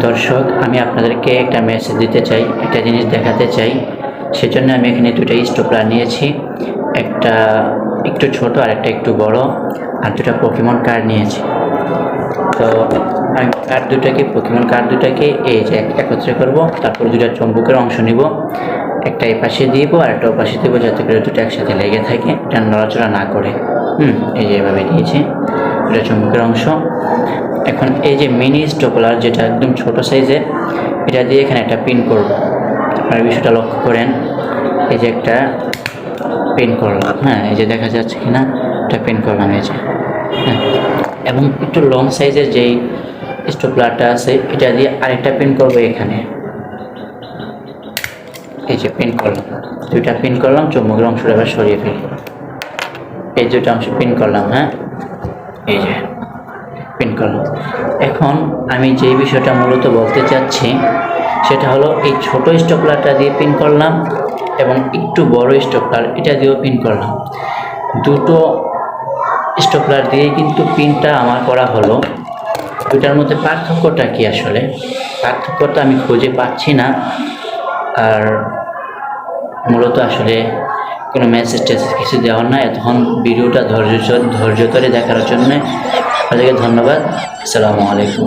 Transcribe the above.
দর্শক, আমি আপনাদেরকে একটা মেসেজ দিতে চাই, একটা জিনিস দেখাতে চাই। সেজন্য আমি এখানে দুটো স্টোপলার নিয়েছি, একটা একটু ছোট আর একটা একটু বড়, আর দুটো পকিমন কার্ড নিয়েছি। তো আমি কার্ড দুটাকে পকিমন কার্ড দুটাকে এই যে এক- একত্রে করব, তারপর দুটো চম্বুকের অংশ নিব, একটা এই পাশে দিব আর একটা ও পাশে দিব, যাতে করে দুটো একসাথে লেগে থাকে, এটা নড়াচড়া না করে। হুম, এই যে এভাবে দিয়েছি এটা চম্বুকের অংশ। এখন এই যে মিনি স্টোপলার যেটা একদম ছোট সাইজের এটা দিয়ে এখানে একটা পিন করব। আপনার বিষয়টা লক্ষ্য করেন। এই যে একটা পিন করলাম। হ্যাঁ এই যে দেখা যাচ্ছে কিনা, এটা পিন করলাম এই যে। হ্যাঁ এবং একটু লং সাইজের যেই স্টোপলারটা আছে, এটা দিয়ে আরেকটা পিন করব এখানে। এই যে পিন করলাম। দুইটা পিন করলাম, চুম্বকের অংশটা এবার সরিয়ে ফেলব এই দুটো অংশ পিন করলাম হ্যাঁ। এই যে পিন করলাম এখন আমি যেই বিষয়টা মূলত বলতে চাচ্ছি, সেটা হলো এই ছোট স্টপলারটা দিয়ে পিন করলাম এবং একটু বড় স্টপলার, এটা দিয়েও পিন করলাম। দুটো স্টপলার দিয়ে কিন্তু পিনটা আমার করা হলো। দুটার মধ্যে পার্থক্যটা কি আসলে? পার্থক্যটা আমি খুঁজে পাচ্ছি না। আর মূলত আসলে কোনো মেসেজ টেসেজ কিছু দেওয়ার না এতক্ষণ ভিডিওটা ধৈর্য ধৈর্য ধরে দেখার জন্যে আপনাদেরকে ধন্যবাদ। আসসালামু আলাইকুম।